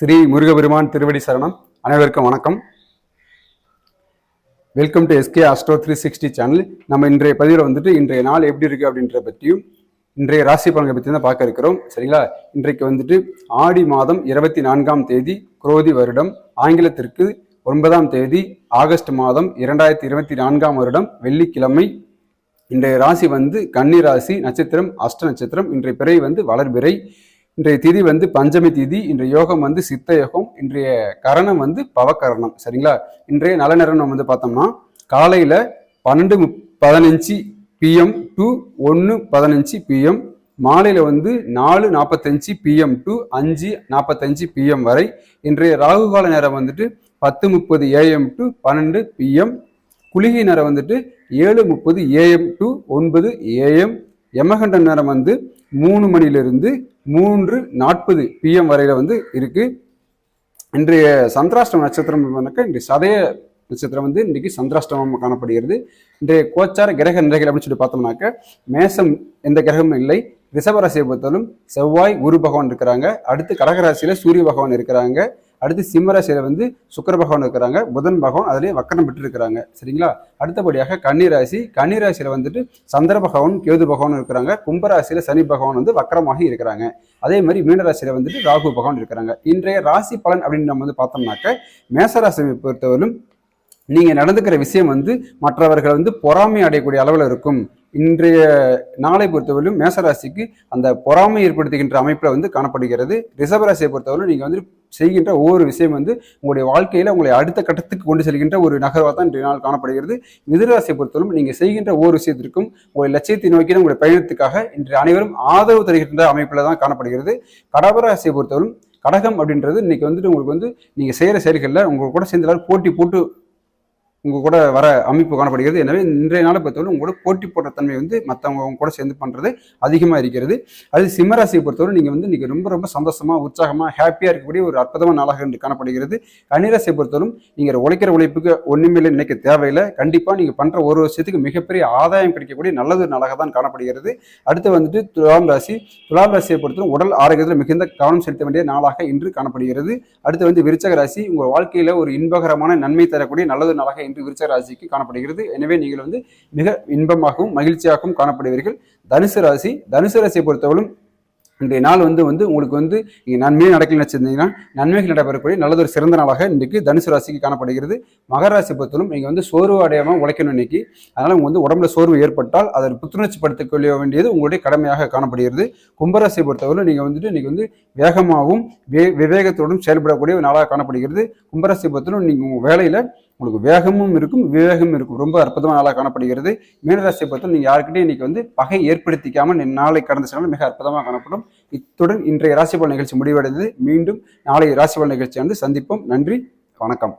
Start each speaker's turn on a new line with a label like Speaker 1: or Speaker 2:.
Speaker 1: ஸ்ரீ முருகபெருமான் திருவடி சரணம். அனைவருக்கும் வணக்கம். Welcome to SK astro three sixty channel நம்ம இன்றைய பதிவில் வந்துட்டு இன்றைய நாள் எப்படி இருக்கு அப்படின்றத பற்றியும் இன்றைய ராசி பலன்களை பற்றி தான் பார்க்க இருக்கிறோம். சரிங்களா? இன்றைக்கு வந்துட்டு ஆடி மாதம் இருபத்தி நான்காம் தேதி குரோதி வருடம் ஆங்கிலத்திற்கு ஒன்பதாம் தேதி ஆகஸ்ட் மாதம் இரண்டாயிரத்தி இருபத்தி நான்காம் வருடம் வெள்ளிக்கிழமை. இன்றைய ராசி வந்து கன்னி ராசி நட்சத்திரம் அஷ்ட நட்சத்திரம். இன்றைய பிறை வந்து வளர்பிறை. இன்றைய திதி வந்து பஞ்சமி திதி இன்றைய யோகம் வந்து சித்த யோகம் இன்றைய கரணம் வந்து பவக்கரணம் சரிங்களா? இன்றைய நல்ல நேரம் நம்ம வந்து பார்த்தோம்னா காலையில பன்னெண்டு முப்- பதினஞ்சு பிஎம் டு ஒன்று பதினஞ்சு பிஎம் மாலையில் வந்து நாலு நாற்பத்தஞ்சு பிஎம் டு அஞ்சு நாற்பத்தஞ்சு பிஎம் வரை இன்றைய ராகுகால நேரம் வந்துட்டு பத்து முப்பது ஏஎம் டு பன்னெண்டு பிஎம் குளிகை நேரம் வந்துட்டு ஏழு முப்பது ஏஎம் டு ஒன்பது ஏஎம் யமகண்ட நேரம் வந்து மூணு மணிலிருந்து மூன்று நாற்பது பிஎம் வரையில வந்து இருக்கு. இன்றைய சந்திராஷ்டம நட்சத்திரம் இன்றைய சதய நட்சத்திரம் வந்து இன்றைக்கு சந்திராஷ்டமம் காணப்படுகிறது. இன்றைய கோச்சார கிரக நிலைகள் அப்படின்னு சொல்லி பார்த்தோம்னாக்க மேசம் எந்த கிரகமும் இல்லை. ரிஷபராசியை பொறுத்தாலும் செவ்வாய் குரு பகவான் இருக்கிறாங்க. அடுத்து கடகராசியில சூரிய பகவான் இருக்கிறாங்க. அடுத்து சிம்மராசியில் வந்து சுக்கர பகவான் இருக்கிறாங்க. புதன் பகவான் அதிலே வக்கரம் பெற்று இருக்கிறாங்க சரிங்களா? அடுத்தபடியாக கன்னிராசி கன்னிராசியில் வந்துட்டு சந்திர பகவான் கேது பகவான் இருக்கிறாங்க. கும்பராசியில் சனி பகவான் வந்து வக்கரமாக இருக்கிறாங்க. அதே மாதிரி மீனராசியில வந்துட்டு ராகு பகவான் இருக்கிறாங்க. இன்றைய ராசி பலன் அப்படின்னு நம்ம வந்து பார்த்தோம்னாக்க மேசராசியை பொறுத்தவரையிலும் நீங்கள் நடந்துக்கிற விஷயம் வந்து மற்றவர்கள் வந்து பொறாமை அடையக்கூடிய அளவில் இருக்கும். இன்றைய நாளை பொறுத்தவரையிலும் மேசராசிக்கு அந்த பொறாமை ஏற்படுத்துகின்ற அமைப்பில் வந்து காணப்படுகிறது. ரிஷபராசியை பொறுத்தவரையிலும் நீங்கள் வந்து செய்கின்ற ஒவ்வொரு விஷயம் வந்து உங்களுடைய வாழ்க்கையில் உங்களை அடுத்த கட்டத்துக்கு கொண்டு செல்கின்ற ஒரு நகர்வாக தான் இன்றைய நாள் காணப்படுகிறது. மிதுனராசியை பொறுத்தவரையும் நீங்கள் செய்கின்ற ஒவ்வொரு விஷயத்திற்கும் உங்களுடைய லட்சியத்தை நோக்கி உங்களுடைய பயணத்துக்காக இன்று அனைவரும் ஆதரவு தருகின்ற அமைப்பில் தான் காணப்படுகிறது. கடகராசியை பொறுத்தவரையும் கடகம் அப்படின்றது இன்னைக்கு வந்துட்டு உங்களுக்கு வந்து நீங்கள் செய்கிற செயல்களில் உங்கள் கூட சேர்ந்த போட்டி போட்டு உங்க கூட வர அமைப்பு காணப்படுகிறது. எனவே இன்றைய நாளை பொறுத்தவரை உங்களோட போட்டி போடுற தன்மை வந்து மற்றவங்க கூட சேர்ந்து பண்றது அதிகமாக இருக்கிறது. அது சிம்மராசியை பொறுத்தவரை நீங்க வந்து நீங்க ரொம்ப ரொம்ப சந்தோஷமா உற்சாகமா ஹாப்பியா இருக்கக்கூடிய ஒரு அற்புதமான நாளாக என்று காணப்படுகிறது. கன்னிராசியை பொறுத்தவரும் நீங்க உழைக்கிற உழைப்புக்கு ஒண்ணுமில்லை நினைக்க தேவையில்லை. கண்டிப்பா நீங்க பண்ற ஒரு வருஷத்துக்கு மிகப்பெரிய ஆதாயம் கிடைக்கக்கூடிய நல்லது நாளாக தான் காணப்படுகிறது. அடுத்து வந்துட்டு துலாம் ராசி. துலாம் ராசியை பொறுத்தவரை உடல் ஆரோக்கியத்தில் மிகுந்த கவனம் செலுத்த வேண்டிய நாளாக இன்று காணப்படுகிறது. அடுத்து வந்து விருச்சக ராசி. உங்க வாழ்க்கையில ஒரு இன்பகரமான நன்மை தரக்கூடிய நல்லது நாளாக இன்று விருச்ச ராசிக்கு காணப்படுகிறது. எனவே நீங்கள் வந்து மிக இன்பமாகவும் மகிழ்ச்சியாகவும் காணப்படுவீர்கள். தனுசு ராசி தனுசு ராசியை பொறுத்தவரைக்கும் இன்றைய நாள் வந்து வந்து உங்களுக்கு வந்து நீங்கள் நன்மையே நடக்கலன்னு நினச்சிருந்தீங்கன்னா நன்மைகள் நடைபெறக்கூடிய நல்லதொரு ஒரு சிறந்த நாளாக இன்றைக்கு தனுசு ராசிக்கு காணப்படுகிறது. மகர ராசி நீங்கள் வந்து சோர்வு அடையாமல் உழைக்கணும் இன்னைக்கு. அதனால் உங்கள் வந்து உடம்புல சோர்வு ஏற்பட்டால் அதை புத்துணர்ச்சி படுத்திக் கொள்ள வேண்டியது உங்களுடைய கடமையாக காணப்படுகிறது. கும்பராசியை பொறுத்தவரை நீங்கள் வந்துட்டு இன்றைக்கி வந்து வேகமாகவும் வே- விவேகத்தோடும் செயல்படக்கூடிய ஒரு நாளாக காணப்படுகிறது. கும்பராசியை பொறுத்தவரை நீங்கள் உங்கள் வேலையில் உங்களுக்கு வேகமும் இருக்கும் விவேகமும் இருக்கும். ரொம்ப அற்புதமான நாளாக காணப்படுகிறது. மீனராசியை பொறுத்தவரை நீங்கள் யாருக்கிட்டே இன்னைக்கு வந்து பகை ஏற்படுத்திக்காமல் நாளை கடந்த செல்லும் மிக அற்புதமாக காணப்படும். இத்துடன் இன்றைய ராசிபல் நிகழ்ச்சி முடிவடைந்தது. மீண்டும் நாளை ராசிபல் நிகழ்ச்சி வந்து சந்திப்போம். நன்றி. வணக்கம்.